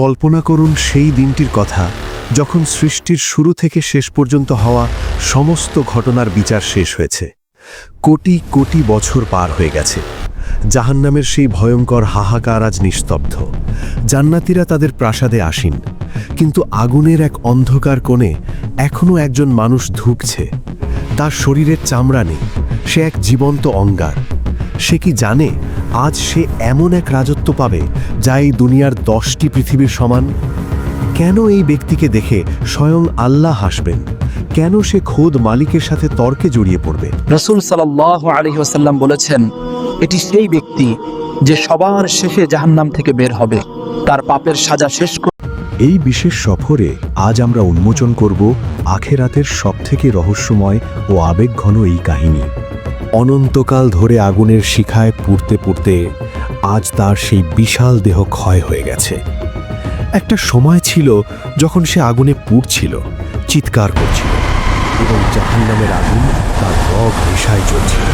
কল্পনা করুন সেই দিনটির কথা, যখন সৃষ্টির শুরু থেকে শেষ পর্যন্ত হওয়া সমস্ত ঘটনার বিচার শেষ হয়েছে। কোটি কোটি বছর পার হয়ে গেছে। জাহান্নামের সেই ভয়ঙ্কর হাহাকার আজ নিস্তব্ধ। জান্নাতীরা তাদের প্রাসাদে আসেন, কিন্তু আগুনের এক অন্ধকার কোণে এখনও একজন মানুষ ধুকছে। তার শরীরের চামড়া নেই, সে এক জীবন্ত অঙ্গার। সে কি জানে? আজ সে এমন এক রাজত্ব পাবে যা এই দুনিয়ার দশটি পৃথিবীর সমান? কেন এই ব্যক্তিকে দেখে স্বয়ং আল্লাহ হাসবেন? কেন সে খোদ মালিকের সাথে তর্কে জড়িয়ে পড়বে? রসুল সাল্লাহ বলেছেন এটি সেই ব্যক্তি যে সবার শেষে জাহান্নাম থেকে বের হবে। তার পাপের সাজা শেষ করে এই বিশেষ সফরে আজ আমরা উন্মোচন করব আখেরাতের সবথেকে রহস্যময় ও আবেগঘন এই কাহিনী। অনন্তকাল ধরে আগুনের শিখায় পুড়তে পুড়তে আজ তার সেই বিশাল দেহ ক্ষয় হয়ে গেছে। একটা সময় ছিল যখন সে আগুনে পুড়ছিল, চিৎকার করছিল এবং জাহান্নামের আগুন তার রগ রেশায় চলছিল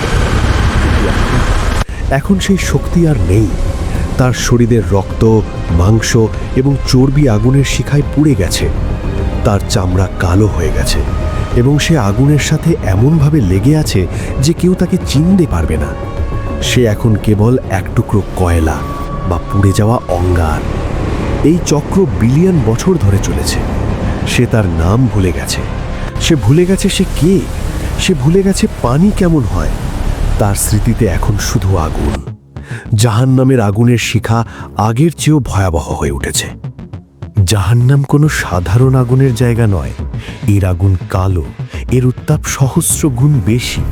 এখন সেই শক্তি আর নেই। তার শরীরের রক্ত, মাংস এবং চর্বি আগুনের শিখায় পুড়ে গেছে। তার চামড়া কালো হয়ে গেছে। এবং সে আগুনের সাথে এমনভাবে লেগে আছে যে কেউ তাকে চিনতে পারবে না। সে এখন কেবল এক টুকরো কয়লা বা পুড়ে যাওয়া অঙ্গার। এই চক্র বিলিয়ন বছর ধরে চলেছে। সে তার নাম ভুলে গেছে। সে ভুলে গেছে সে কে? সে ভুলে গেছে পানি কেমন হয়? তার স্মৃতিতে এখন শুধু আগুন। জাহান্নামের আগুনের শিখা আগের চেয়েও ভয়াবহ হয়ে উঠেছে। জাহান্নাম কোনো সাধারণ আগুনের জায়গা নয়। এর আগুন কালো, এর উত্তাপ সহস্র গুণ বেশি।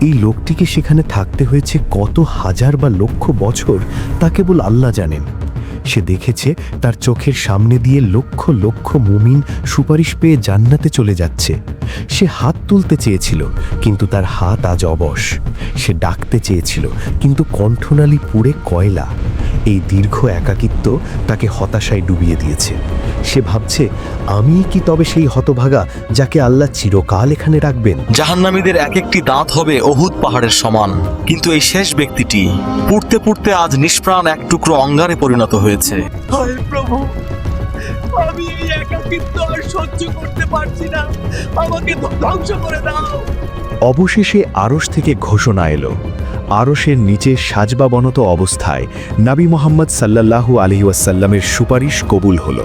এই লোকটিকে সেখানে থাকতে হয়েছে কত হাজার বা লক্ষ বছর, তা কেবল আল্লাহ জানেন। সে দেখেছে তার চোখের সামনে দিয়ে লক্ষ লক্ষ মুমিন সুপারিশ পেয়ে জান্নাতে চলে যাচ্ছে। সে হাত তুলতে চেয়েছিল, কিন্তু তার হাত আজ অবশ। সে ডাকতে চেয়েছিল, কিন্তু কণ্ঠনালী পুড়ে কয়লা। এই দীর্ঘ একাকিত্ব তাকে হতাশায় ডুবিয়ে দিয়েছে। সে ভাবছে আমি কি তবে সেই হতভাগা যাকে আল্লাহ চিরকাল এখানে রাখবেন? জাহান্নামীদের এক একটি দাঁত হবে অহুত পাহাড়ের সমান কিন্তু এই শেষ ব্যক্তিটি পুড়তে পুড়তে আজ নিষ্প্রাণ এক টুকরো অঙ্গারে পরিণত হয়েছে। হায় প্রভু আমি এই একাকিত্ব আর সহ্য করতে পারছি না। আমাকে ধ্বংস করে দাও। অবশেষে আরশ থেকে ঘোষণা এলো। আরশের নিচে সাজবাবনত অবস্থায় নাবি মোহাম্মদ সাল্লাল্লাহু আলহি ওয়াসাল্লামের সুপারিশ কবুল হল।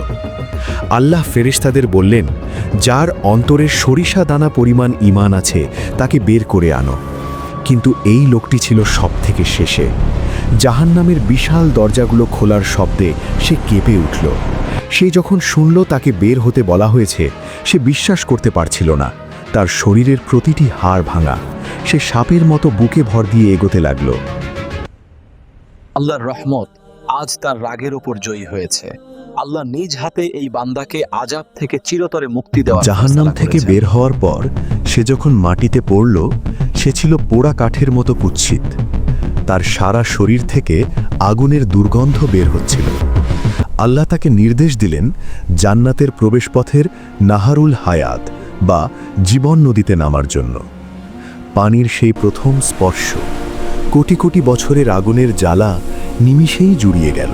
আল্লাহ ফেরেশতাদের বললেন, যার অন্তরে সরিষা দানা পরিমাণ ইমান আছে, তাকে বের করে আনো। কিন্তু এই লোকটি ছিল সব থেকে শেষে। জাহান্নামের বিশাল দরজাগুলো খোলার শব্দে সে কেঁপে উঠল। সে যখন শুনল, তাকে বের হতে বলা হয়েছে, সে বিশ্বাস করতে পারছিল না। তার শরীরের প্রতিটি হাড় ভাঙা। সে সাপের মতো বুকে ভর দিয়ে এগোতে লাগল। আল্লাহর রহমত আজ তার রাগের ওপর জয়ী হয়েছে। আল্লাহ নিজ হাতে এই বান্দাকে আজাব থেকে চিরতরে মুক্তি দেওয়া জাহান্নাম থেকে বের হওয়ার পর সে যখন মাটিতে পড়ল সে ছিল পোড়া কাঠের মতো কুৎসিত। তার সারা শরীর থেকে আগুনের দুর্গন্ধ বের হচ্ছিল। আল্লাহ তাকে নির্দেশ দিলেন জান্নাতের প্রবেশপথের নাহারুল হায়াত বা জীবন নদীতে নামার জন্য। পানির সেই প্রথম স্পর্শ কোটি কোটি বছরের আগুনের জ্বালা নিমিষেই জুড়িয়ে গেল।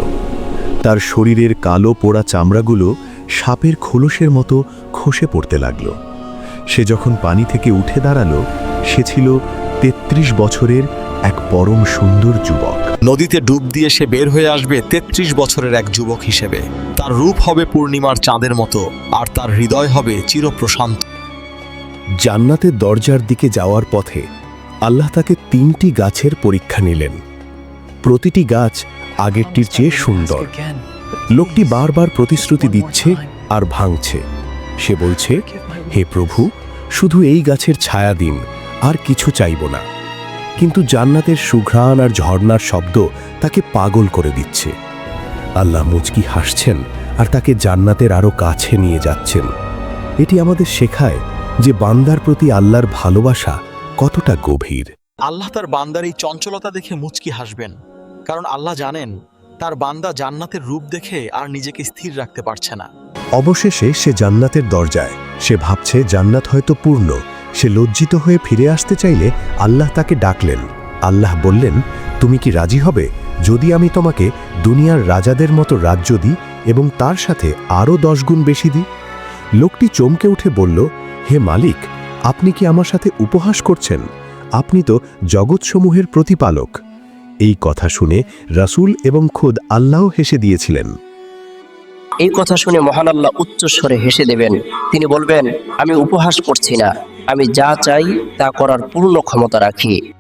তার শরীরের কালো পোড়া চামড়াগুলো সাপের খোলসের মতো খসে পড়তে লাগল। সে যখন পানি থেকে উঠে দাঁড়াল সে ছিল তেত্রিশ বছরের এক পরম সুন্দর যুবক। নদীতে ডুব দিয়ে সে বের হয়ে আসবে তেত্রিশ বছরের এক যুবক হিসেবে। তার রূপ হবে পূর্ণিমার চাঁদের মতো আর তার হৃদয় হবে চিরপ্রশান্ত। জান্নাতের দরজার দিকে যাওয়ার পথে আল্লাহ তাকে তিনটি গাছের পরীক্ষা নিলেন। প্রতিটি গাছ আগেরটির চেয়ে সুন্দর। লোকটি বারবার প্রতিশ্রুতি দিচ্ছে আর ভাঙছে। সে বলছে হে প্রভু শুধু এই গাছের ছায়া দিন আর কিছু চাইব না। কিন্তু জান্নাতের সুঘ্রাণ আর ঝর্ণার শব্দ তাকে পাগল করে দিচ্ছে। আল্লাহ মুচকি হাসছেন আর তাকে জান্নাতের আরও কাছে নিয়ে যাচ্ছেন। এটি আমাদের শেখায় যে বান্দার প্রতি আল্লাহর ভালোবাসা কতটা গভীর। আল্লাহ তার বান্দার এই চঞ্চলতা দেখে মুচকি হাসবেন। কারণ আল্লাহ জানেন, তার বান্দা জান্নাতের রূপ দেখে আর নিজেকে স্থির রাখতে পারছে না। অবশেষে সে জান্নাতের দরজায়, সে ভাবছে জান্নাত হয়তো পূর্ণ। সে লজ্জিত হয়ে ফিরে আসতে চাইলে আল্লাহ তাকে ডাকলেন। আল্লাহ বললেন, তুমি কি রাজি হবে? যদি আমি তোমাকে দুনিয়ার রাজাদের মতো রাজ্য দিই এবং তার সাথে আরও গুণ বেশি দিই? লোকটি চমকে উঠে বলল, হে মালিক, আপনি কি আমার সাথে উপহাস করছেন? আপনি তো জগৎসমূহের প্রতিপালক। এই কথা শুনে রাসুল এবং খোদ আল্লাহ হেসে দিয়েছিলেন। এই কথা শুনে মহান আল্লাহ উচ্চস্বরে হেসে দেবেন। তিনি বলবেন, আমি উপহাস করছি না। আমি যা চাই তা করার পূর্ণ ক্ষমতা রাখি।